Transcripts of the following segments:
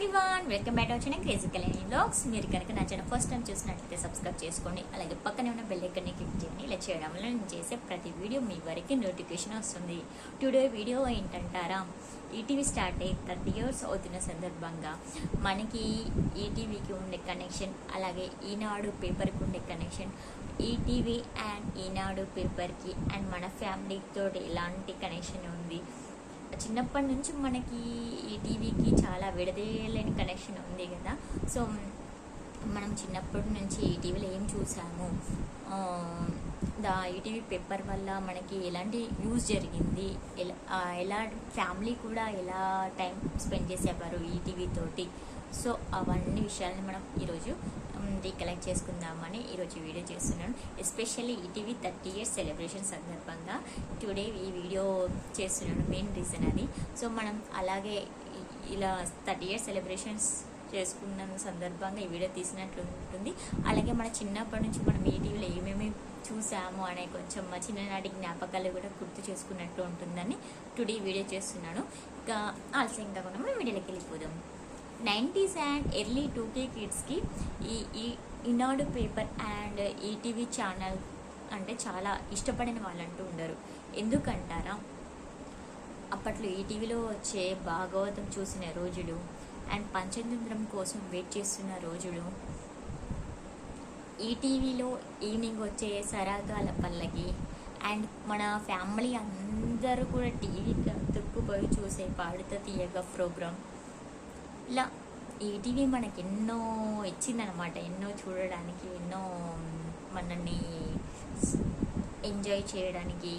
Everyone welcome back వచ్చిన crazy Kalyani blogs మీరు కనుక నా ఛానల్ ఫస్ట్ టైం చూసినట్లయితే సబ్స్క్రైబ్ చేసుకోండి. అలాగే పక్కనే ఉన్న బెల్ ఐకన్ని క్లిక్ చేయండి. ఇలా చేయడం వల్ల నేను చేసే ప్రతి వీడియో మీ వరకు నోటిఫికేషన్ వస్తుంది. టుడే వీడియో ఏంటంటారా? ఈటీవీ స్టార్ట్ అయ్యి థర్టీ ఇయర్స్ అవుతున్న సందర్భంగా మనకి ఈటీవీకి ఉండే కనెక్షన్ అలాగే ఈనాడు పేపర్కి ఉండే కనెక్షన్ ఈటీవీ అండ్ ఈనాడు పేపర్కి అండ్ మన ఫ్యామిలీతో ఎలాంటి కనెక్షన్ ఉంది. చిన్నప్పటి నుంచి మనకి ఈ టీవీకి చాలా విడదీయలేని కనెక్షన్ ఉంది కదా. సో మనం చిన్నప్పటి నుంచి ఈ టీవీలో ఏం చూసాము? దా ఈటీవీ పేపర్ వల్ల మనకి ఎలాంటి యూజ్ జరిగింది? ఎలా ఎలా ఫ్యామిలీ కూడా ఎలా టైం స్పెండ్ చేసేవారు ఈటీవీ తోటి? సో అవన్నీ విషయాలని మనం ఈరోజు రీకలెక్ట్ చేసుకుందామని ఈరోజు వీడియో చేస్తున్నాను. Especially ETV thirty years celebration సందర్భంగా టుడే ఈ వీడియో చేస్తున్నాను మెయిన్ రీజన్ అది సో మనం అలాగే ఇలా థర్టీ ఇయర్స్ సెలబ్రేషన్స్ చేసుకున్న సందర్భంగా ఈ వీడియో తీసినట్లు ఉంటుంది. అలాగే మన చిన్నప్పటి నుంచి మనం ఈటీవీలో ఏమేమి చూసాము అనే కొంచెం మా చిన్ననాటి జ్ఞాపకాలు కూడా గుర్తు చేసుకున్నట్లు ఉంటుందని టుడే వీడియో చేస్తున్నాను. ఇంకా ఆలస్యం కాకుండా మనం వీడియోలోకి వెళ్ళిపోదాం. Nineties and early two K కిడ్స్కి ఈ ఈ Eenadu paper and ETV channel అంటే చాలా ఇష్టపడిన వాళ్ళంటూ ఉండరు. ఎందుకంటారా? అప్పట్లో ఈటీవీలో వచ్చే భాగవతం చూసిన రోజులు అండ్ పంచతంత్రం కోసం వెయిట్ చేస్తున్న రోజులు. ఈటీవీలో ఈవినింగ్ వచ్చే సరాగాల పల్లకి అండ్ మన ఫ్యామిలీ అందరూ కూడా టీవీ తుక్కుపోయి చూసే పాడుత తీయగా ప్రోగ్రామ్ ఇలా ఈటీవీ మనకి ఎన్నో ఇచ్చిందనమాట ఎన్నో చూడడానికి ఎన్నో మనల్ని ఎంజాయ్ చేయడానికి.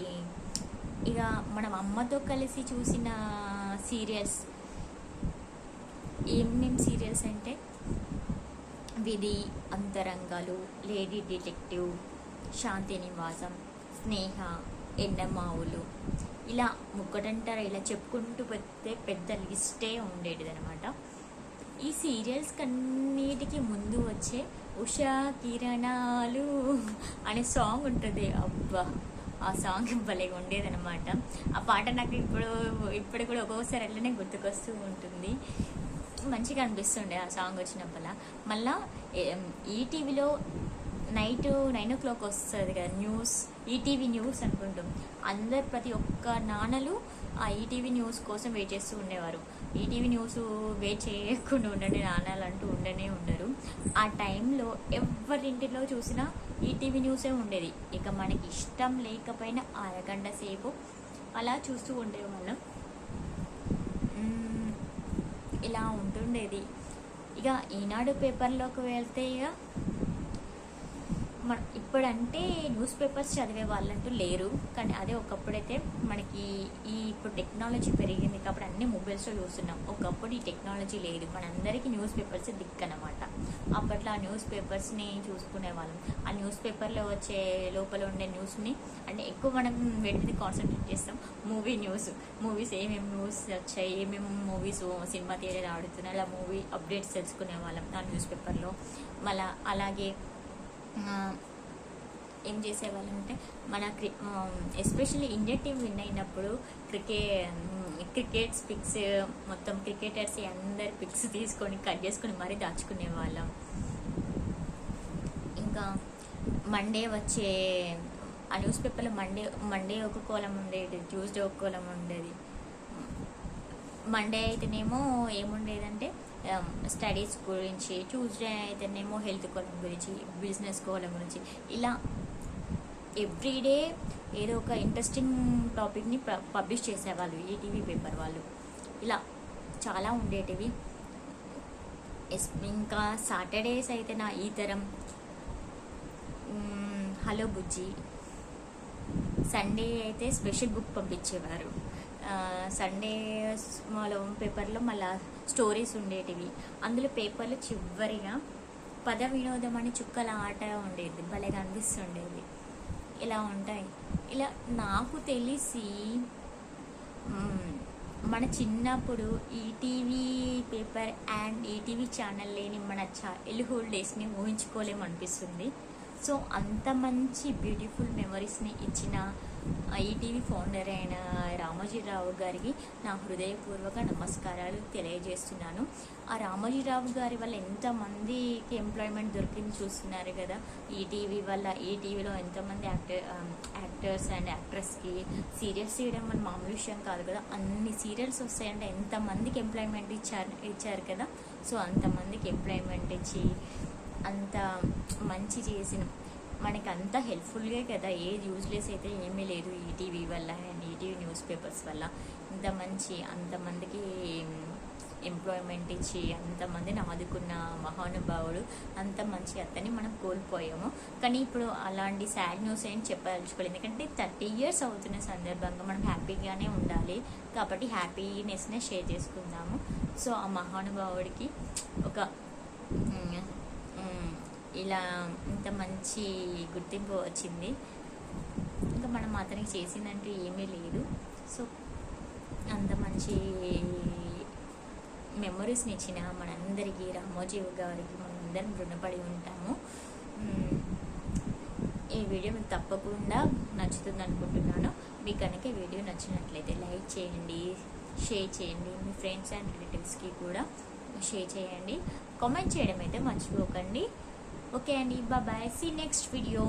ఇక మనం అమ్మతో కలిసి చూసిన సీరియల్స్. ఏమేం సీరియల్స్ అంటే విధి అంతరంగాలు లేడీ డిటెక్టివ్ శాంతి నివాసం స్నేహ ఎండమావులు. ఇలా ముక్కటంటారా ఇలా చెప్పుకుంటూ పోతే పెద్ద లిస్టే ఉండేటిదనమాట ఈ సీరియల్స్ కన్నిటికి ముందు వచ్చే ఉషా కిరణాలు అనే సాంగ్ ఉంటుంది. అబ్బా ఆ సాంగ్ భలేగా ఉండేదనమాట ఆ పాట నాకు ఇప్పుడు ఇప్పుడు కూడా ఒక్కొక్కసారి అట్లనే గుర్తుకొస్తూ ఉంటుంది. మంచిగా అనిపిస్తుండే ఆ సాంగ్ వచ్చినప్పుడు మళ్ళా ఈటీవీలో నైట్ నైన్ ఓ క్లాక్ వస్తుంది కదా న్యూస్ ఈటీవీ న్యూస్ అనుకుంటాం. అందరు ప్రతి ఒక్క నాన్నలు ఆ ఈటీవీ న్యూస్ కోసం వెయిట్ చేస్తూ ఉండేవారు. ఈటీవీ న్యూస్ వెయిట్ చేయకుండా ఉండండి నానాలంటూ ఉండనే ఉండరు. ఆ టైంలో ఎవరింటిలో చూసినా ఈటీవీ న్యూసే ఉండేది. ఇక మనకి ఇష్టం లేకపోయినా అరగంట సేపు అలా చూస్తూ ఉండేవాళ్ళం. ఇలా ఉంటుండేది. ఇక ఈనాడు పేపర్లోకి వెళ్తే ఇక మన ఇప్పుడంటే న్యూస్ పేపర్స్ చదివే వాళ్ళంటూ లేరు. కానీ అదే ఒకప్పుడైతే మనకి ఈ ఇప్పుడు టెక్నాలజీ పెరిగింది కాబట్టి అన్ని మొబైల్స్లో చూస్తున్నాం. ఒకప్పుడు ఈ టెక్నాలజీ లేదు. మనందరికీ న్యూస్ పేపర్స్ దిక్కనమాట. అప్పట్లో ఆ న్యూస్ పేపర్స్ని చూసుకునే వాళ్ళం. ఆ న్యూస్ పేపర్లో వచ్చే లోపల ఉండే న్యూస్ని అంటే ఎక్కువ మనం వీటి కాన్సన్ట్రేట్ చేస్తాం. Movie news. మూవీస్ ఏమేమి న్యూస్ వచ్చాయి? ఏమేమి మూవీస్ సినిమా థియేటర్ ఆడుతున్నాయి? అలా మూవీ అప్డేట్స్ తెలుసుకునే వాళ్ళం ఆ న్యూస్ పేపర్లో. మళ్ళీ అలాగే ఏం చేసేవాళ్ళం అంటే మన క్రి ఎస్పెషల్లీ ఇండియా టీం విన్ అయినప్పుడు క్రికెట్ క్రికెట్స్ పిక్స్ మొత్తం క్రికెటర్స్ అందరి పిక్స్ తీసుకొని కట్ చేసుకొని మరీ దాచుకునే వాళ్ళం ఇంకా మండే వచ్చే ఆ న్యూస్ పేపర్లో మండే మండే ఒక కోలం ఉండేది ట్యూస్డే ఒక కోలం ఉండేది. మండే అయితేనేమో ఏముండేదంటే Um, స్టడీస్ గురించి ట్యూస్డే అయితేనేమో హెల్త్ కోలం గురించి బిజినెస్ కోలం గురించి ఇలా ఎవ్రీడే ఏదో ఒక ఇంట్రెస్టింగ్ టాపిక్ని పబ్లిష్ చేసేవాళ్ళు ఈటీవీ పేపర్ వాళ్ళు. ఇలా చాలా ఉండేటివి. ఎస్- ఇంకా సాటర్డేస్ అయితే నా ఈ తరం హలో బుజ్జి. సండే అయితే స్పెషల్ బుక్ పంపించేవారు. సండే మాలో పేపర్లో మళ్ళా స్టోరీస్ ఉండేటివి. అందులో పేపర్లు చివరిగా పద వినోదం అని చుక్కల ఆట ఉండేది. భలేగా అనిపిస్తుండేది ఇలా ఉంటాయి. ఇలా నాకు తెలిసి మన చిన్నప్పుడు ETV paper and ETV channel లేని మన చా చైల్డ్హుడ్ డేస్ని ఊహించుకోలేము అనిపిస్తుంది సో అంత మంచి బ్యూటిఫుల్ మెమరీస్ని ఇచ్చిన ఈటీవీ ఫౌండర్ అయిన రామోజీరావు గారికి నా హృదయపూర్వక నమస్కారాలు తెలియజేస్తున్నాను. ఆ రామోజీరావు గారి వల్ల ఎంతమందికి ఎంప్లాయ్మెంట్ దొరికింది చూస్తున్నారు కదా? ఈటీవీ వల్ల ఈటీవీలో ఎంతమంది యాక్టర్ యాక్టర్స్ అండ్ యాక్ట్రెస్కి సీరియల్స్ చేయడం మన మామూలు విషయం కాదు కదా? అన్ని సీరియల్స్ వస్తాయంటే ఎంతమందికి ఎంప్లాయ్మెంట్ ఇచ్చారు ఇచ్చారు కదా? సో అంతమందికి ఎంప్లాయ్మెంట్ ఇచ్చి అంత మంచి చేసిన మనకి అంత హెల్ప్ఫుల్గా కదా ఏది యూజ్లెస్ అయితే ఏమీ లేదు ఈటీవీ వల్ల అండ్ ఈటీవీ న్యూస్ పేపర్స్ వల్ల. ఇంత మంచి అంతమందికి ఎంప్లాయ్మెంట్ ఇచ్చి అంతమందిని ఆదుకున్న మహానుభావుడు అంత మంచి అతన్ని మనం కోల్పోయాము. కానీ ఇప్పుడు అలాంటి సాడ్ న్యూస్ ఏం చెప్పదలుచుకోలేదు. ఎందుకంటే థర్టీ ఇయర్స్ అవుతున్న సందర్భంగా మనం హ్యాపీగానే ఉండాలి. కాబట్టి హ్యాపీనెస్నే షేర్ చేసుకుందాము. సో ఆ మహానుభావుడికి ఒక ఇలా ఇంత మంచి గుర్తింపు వచ్చింది. ఇంకా మనం అతనికి చేసిందంటూ ఏమీ లేదు. సో అంత మంచి మెమొరీస్ని ఇచ్చిన మనందరికీ రామోజీ గారికి మనందరం రుణపడి ఉంటాము. ఈ వీడియో మీకు తప్పకుండా నచ్చుతుంది అనుకుంటున్నాను. మీకు కనుక ఈ వీడియో నచ్చినట్లయితే లైక్ చేయండి షేర్ చేయండి మీ ఫ్రెండ్స్ అండ్ రిలేటివ్స్కి కూడా షేర్ చేయండి. కామెంట్ చేయడం అయితే మర్చిపోకండి. ఓకే అండి బాయ్ సీ నెక్స్ట్ వీడియో